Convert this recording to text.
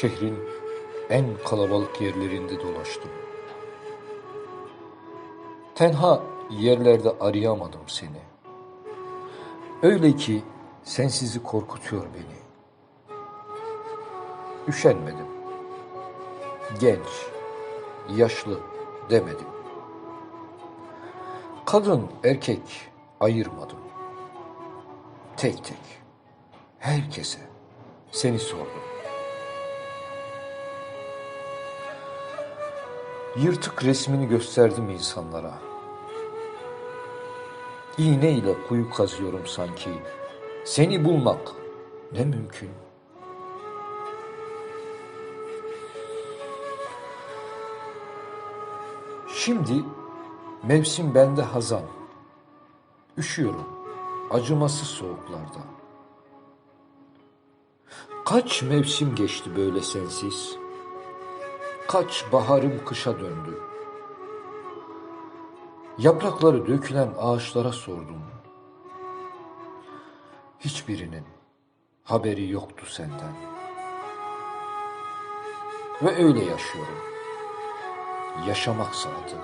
Şehrin en kalabalık yerlerinde dolaştım. Tenha yerlerde arayamadım seni. Öyle ki sensizi korkutuyor beni. Üşenmedim. Genç, yaşlı demedim. Kadın, erkek ayırmadım. Tek tek, herkese seni sordum. Yırtık resmini gösterdim insanlara. İğne ile kuyu kazıyorum sanki. Seni bulmak ne mümkün. Şimdi mevsim bende hazan. Üşüyorum acımasız soğuklarda. Kaç mevsim geçti böyle sensiz. Kaç baharım kışa döndü. Yaprakları dökülen ağaçlara sordum. Hiçbirinin haberi yoktu senden. Ve öyle yaşıyorum. Yaşamak sanatı.